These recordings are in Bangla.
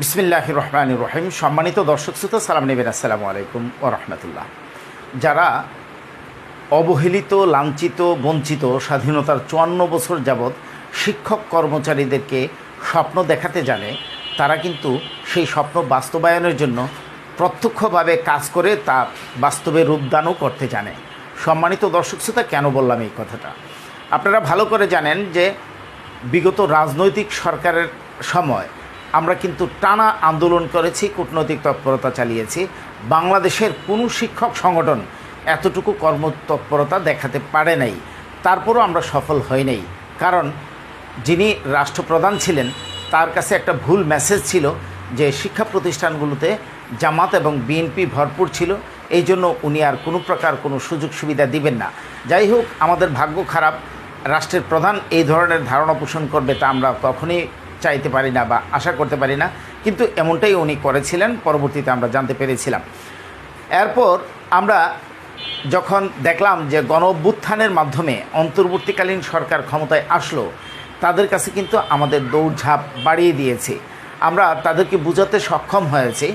বিসমিল্লাহ রহমান রহিম সম্মানিত দর্শক শ্রোতা, সালাম নেবেন, আসসালামু আলাইকুম ও রহমতুল্লাহ। যারা অবহেলিত, লাঞ্ছিত, বঞ্চিত, স্বাধীনতার চুয়ান্ন বছর যাবৎ শিক্ষক কর্মচারীদেরকে স্বপ্ন দেখাতে জানে, তারা কিন্তু সেই স্বপ্ন বাস্তবায়নের জন্য প্রত্যক্ষভাবে কাজ করে তা বাস্তবে রূপদানও করতে জানে। সম্মানিত দর্শক শ্রোতা, কেন বললাম এই কথাটা? আপনারা ভালো করে জানেন যে বিগত রাজনৈতিক সরকারের সময় আমরা কিন্তু টানা আন্দোলন করেছি, কূটনৈতিক তৎপরতা চালিয়েছি। বাংলাদেশের কোনো শিক্ষক সংগঠন এতটুকু কর্মতৎপরতা দেখাতে পারে নাই। তারপরও আমরা সফল হই নাই। কারণ যিনি রাষ্ট্রপ্রধান ছিলেন, তার কাছে একটা ভুল মেসেজ ছিল যে শিক্ষা প্রতিষ্ঠানগুলোতে জামাত এবং বিএনপি ভরপুর ছিল। এই জন্য উনি আর কোনো প্রকার কোনো সুযোগ সুবিধা দিবেন না। যাই হোক, আমাদের ভাগ্য খারাপ। রাষ্ট্রের প্রধান এই ধরনের ধারণা পোষণ করবে তা আমরা কখনোই চাইতে পারি না বা আশা করতে পারি না। কিন্তু এমনটাই উনি করেছিলেন, পরবর্তীতে আমরা জানতে পেরেছিলাম। এরপর আমরা যখন দেখলাম যে গণ অভ্যুত্থানের মাধ্যমে অন্তর্বর্তীকালীন সরকার ক্ষমতায় আসলো, তাদের কাছে কিন্তু আমাদের দৌড়ঝাঁপ বাড়িয়ে দিয়েছে। আমরা তাদেরকে বোঝাতে সক্ষম হয়েছি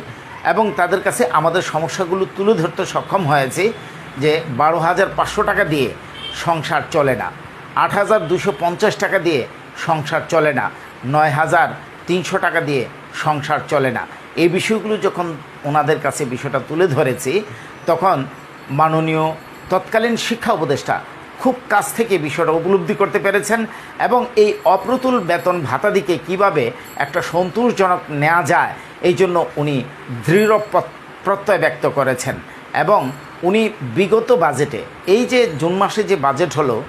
এবং তাদের কাছে আমাদের সমস্যাগুলো তুলে ধরতে সক্ষম হয়েছে যে বারো হাজার পাঁচশো টাকা দিয়ে সংসার চলে না, আট হাজার দুশো পঞ্চাশ টাকা দিয়ে সংসার চলে না। নয় হাজার তিনশো টাকা দিয়ে সংসার চলে না। এই বিষয়গুলো যখন ওনাদের কাছে বিষয়টা তুলে ধরেছি, তখন মাননীয় তৎকালীন শিক্ষা উপদেষ্টা খুব কাছ থেকে বিষয়টা উপলব্ধি করতে পেরেছেন এবং এই অপ্রতুল বেতন ভাতাদিকে কীভাবে একটা সন্তোষজনক নেওয়া যায়, এই জন্য উনি দৃঢ় প্র- প্রত্যয় ব্যক্ত করেছেন এবং উনি বিগত বাজেটে, এই যে জুন মাসে যে বাজেট হলো,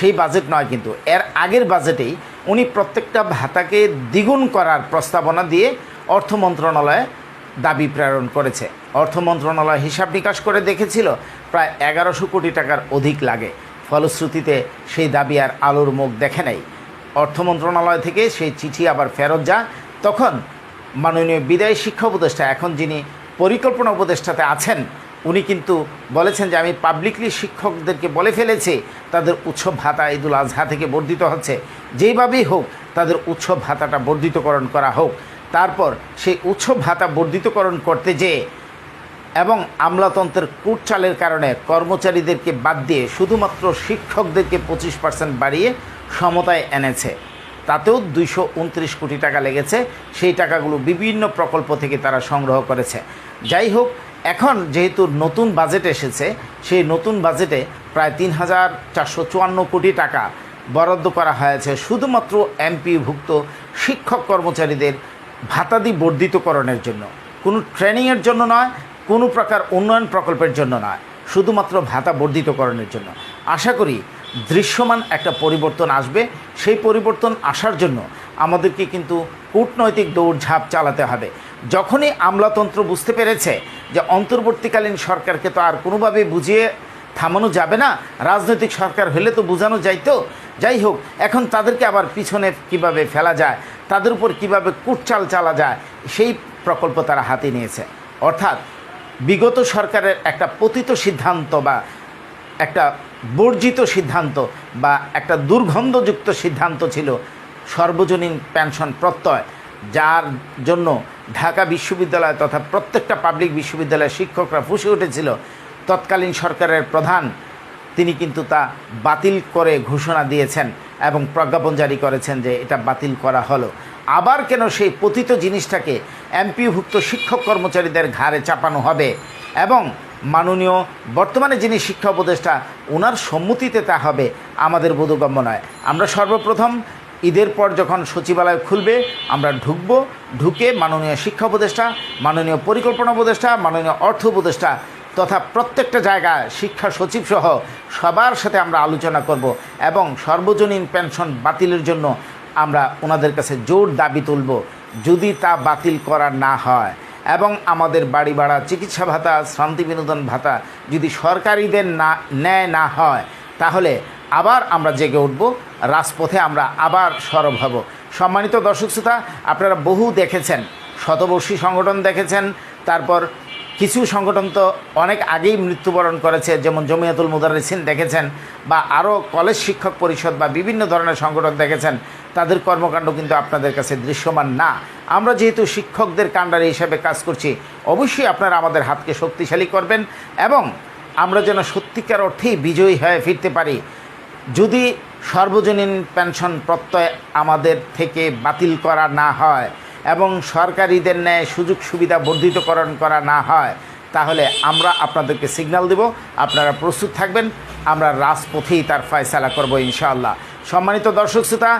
সেই বাজেট নয় কিন্তু, এর আগের বাজেটেই উনি প্রত্যেকটা ভাতাকে দ্বিগুণ করার প্রস্তাবনা দিয়ে অর্থ মন্ত্রণালয়ে দাবি প্রেরণ করেছে। অর্থ মন্ত্রণালয় হিসাব নিকাশ করে দেখেছিল, প্রায় এগারোশো কোটি টাকার অধিক লাগে। ফলশ্রুতিতে সেই দাবি আর আলোর মুখ দেখে নাই। অর্থ মন্ত্রণালয় থেকে সেই চিঠি আবার ফেরত যায় তখন মাননীয় বিদায়ী শিক্ষা উপদেষ্টা, এখন যিনি পরিকল্পনা উপদেষ্টাতে আছেন, উনি কিন্তু বলেছেন যে, আমি পাবলিকলি শিক্ষকদেরকে বলে ফেলেছি, তাদের উৎসব ভাতা ঈদুল আজহা থেকে বর্ধিত হচ্ছে। যেইভাবেই হোক তাদের উৎসব ভাতাটা বর্ধিতকরণ করা হোক। তারপর সেই উৎসব ভাতা বর্ধিতকরণ করতে যেয়ে এবং আমলাতন্ত্রের কুটচালের কারণে কর্মচারীদেরকে বাদ দিয়ে শুধুমাত্র শিক্ষকদেরকে পঁচিশ পার্সেন্ট বাড়িয়ে সমতায় এনেছে। তাতেও দুইশো উনত্রিশ কোটি টাকা লেগেছে। সেই টাকাগুলো বিভিন্ন প্রকল্প থেকে তারা সংগ্রহ করেছে। যাই হোক, এখন যেহেতু নতুন বাজেট এসেছে, সেই নতুন বাজেটে প্রায় তিন হাজার চারশো চুয়ান্ন কোটি টাকা বরাদ্দ করা হয়েছে। শুধুমাত্র এমপিভুক্ত শিক্ষক কর্মচারীদের ভাতাদি বর্ধিতকরণের জন্য। কোনো ট্রেনিংয়ের জন্য নয়, কোনো প্রকার উন্নয়ন প্রকল্পের জন্য নয়, শুধুমাত্র ভাতা বর্ধিতকরণের জন্য। আশা করি দৃশ্যমান একটা পরিবর্তন আসবে। সেই পরিবর্তন আসার জন্য আমাদেরকে কিন্তু কূটনৈতিক দৌড়ঝাঁপ চালাতে হবে। যখনই আমলাতন্ত্র বুঝতে পেরেছে যে অন্তর্বর্তীকালীন সরকারকে তো আর কোনোভাবে বুঝিয়ে থামানো যাবে না, রাজনৈতিক সরকার হলে তো বোঝানো যাইতো যাই হোক, এখন তাদেরকে আবার পিছনে কীভাবে ফেলা যায়, তাদের উপর কীভাবে কুটচাল চালা যায়, সেই প্রকল্প তারা হাতে নিয়েছে। অর্থাৎ বিগত সরকারের একটা পতিত সিদ্ধান্ত বা একটা বর্জিত সিদ্ধান্ত বা একটা দুর্গন্ধযুক্ত সিদ্ধান্ত ছিল সর্বজনীন পেনশন প্রত্যয়, যার জন্য ঢাকা বিশ্ববিদ্যালয় তথা প্রত্যেকটা পাবলিক বিশ্ববিদ্যালয়ের শিক্ষকরা ফুসে উঠেছিল। তৎকালীন সরকারের প্রধান তিনি কিন্তু তা বাতিল করে ঘোষণা দিয়েছেন এবং প্রজ্ঞাপন জারি করেছেন যে এটা বাতিল করা হলো। আবার কেন সেই পতিত জিনিসটাকে এমপিভুক্ত শিক্ষক কর্মচারীদের ঘাড়ে চাপানো হবে? এবং মাননীয় বর্তমানে যিনি শিক্ষা উপদেষ্টা ওনার সম্মতিতে তা হবে আমাদের বোধগম্য নয়। আমরা সর্বপ্রথম ঈদের পর যখন সচিবালয় খুলবে, আমরা ঢুকবো, ঢুকে মাননীয় শিক্ষা উপদেষ্টা, মাননীয় পরিকল্পনা উপদেষ্টা, মাননীয় অর্থ উপদেষ্টা তথা প্রত্যেকটা জায়গায় শিক্ষা সচিব সহ সবার সাথে আমরা আলোচনা করব এবং সর্বজনীন পেনশন বাতিলের জন্য আমরা ওনাদের কাছে জোর দাবি তুলব যদি তা বাতিল করা না হয়। এবং আমাদের বাড়ি ভাড়া, চিকিৎসা ভাতা শান্তি বিনোদন ভাতা যদি সরকারিদের না, ন্যায় না হয়, তাহলে আবার আমরা জেগে উঠব, রাজপথে আমরা আবার সরব হব। সম্মানিত দর্শক শ্রোতা, আপনারা বহু দেখেছেন, শতবর্ষী সংগঠন দেখেছেন, তারপর কিছু সংগঠন তো অনেক আগেই মৃত্যুবরণ করেছে, যেমন জমিয়াতুল মুদারিসিন দেখেছেন বা আরও কলেজ শিক্ষক পরিষদ বা বিভিন্ন ধরনের সংগঠন দেখেছেন, তাদের কর্মকাণ্ড কিন্তু আপনাদের কাছে দৃশ্যমান না। আমরা যেহেতু শিক্ষকদের কাণ্ডারি হিসেবে কাজ করছি, অবশ্যই আপনারা আমাদের হাতকে শক্তিশালী করবেন এবং আমরা যেন সত্যিকার অর্থেই বিজয়ী হয়ে ফিরতে পারি। যদি সর্বজনীন পেনশন প্রত্যয় আমাদের থেকে বাতিল করা না হয় এবং সরকারিদের ন্যায় সুযোগ সুবিধা বর্ধিতকরণ করা না হয়, তাহলে আমরা আপনাদেরকে সিগন্যাল দেব। আপনারা প্রস্তুত থাকবেন। আমরা রাজপথেই তার ফয়সালা করব ইনশাআল্লাহ। সম্মানিত দর্শক শ্রোতা,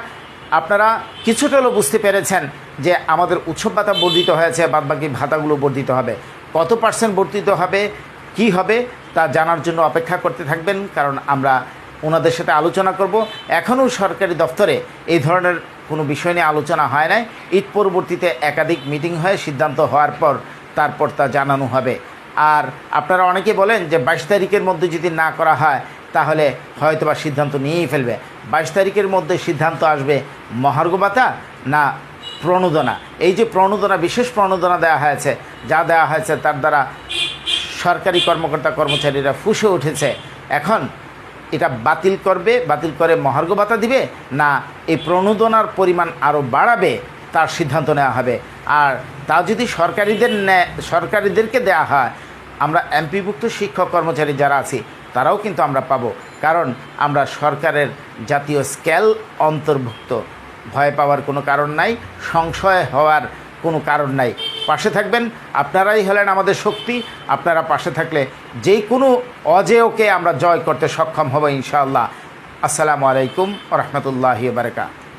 আপনারা কিছুটা হলেও বুঝতে পেরেছেন যে আমাদের উৎসব ভাতা বর্ধিত হয়েছে, বাদবাকি ভাতাগুলো বর্ধিত হবে। কত পার্সেন্ট বর্ধিত হবে, কি হবে, তা জানার জন্য অপেক্ষা করতে থাকবেন, কারণ আমরা ওনাদের সাথে আলোচনা করব। এখনও সরকারি দপ্তরে এই ধরনের কোনো বিষয় নিয়ে আলোচনা হয় নাই। ঈদ পরবর্তীতে একাধিক মিটিং হয়ে সিদ্ধান্ত হওয়ার পর তারপর তা জানানো হবে। আর আপনারা অনেকে বলেন যে বাইশ তারিখের মধ্যে যদি না করা হয়, তাহলে হয়তো বা সিদ্ধান্ত নিয়েই ফেলবে। বাইশ তারিখের মধ্যে সিদ্ধান্ত আসবে মহার্ঘ ভাতা না প্রণোদনা? এই যে প্রণোদনা, বিশেষ প্রণোদনা দেওয়া হয়েছে, যা দেওয়া হয়েছে তার দ্বারা সরকারি কর্মকর্তা কর্মচারীরা ফুসে উঠেছে। এখন এটা বাতিল করবে, বাতিল করে মহার্ঘ ভাতা দিবে, না এই প্রণোদনার পরিমাণ আরও বাড়াবে, তার সিদ্ধান্ত নেওয়া হবে। আর তা যদি সরকারিদের সরকারিদেরকে দেওয়া হয়, আমরা এমপিভুক্ত শিক্ষক কর্মচারী যারা আছি, তারাও কিন্তু আমরা পাবো। কারণ আমরা সরকারের জাতীয় স্কেল অন্তর্ভুক্ত। ভয় পাওয়ার কোনো কারণ নাই, সংশয় হওয়ার কোনো কারণ নাই। পাশে থাকবেন। আপনারাই হলেন আমাদের শক্তি। আপনারা পাশে থাকলে যে কোনো অজেয়কে আমরা জয় করতে সক্ষম হব ইনশাআল্লাহ। আসসালামু আলাইকুম রহমতুল্লাহি বারকাত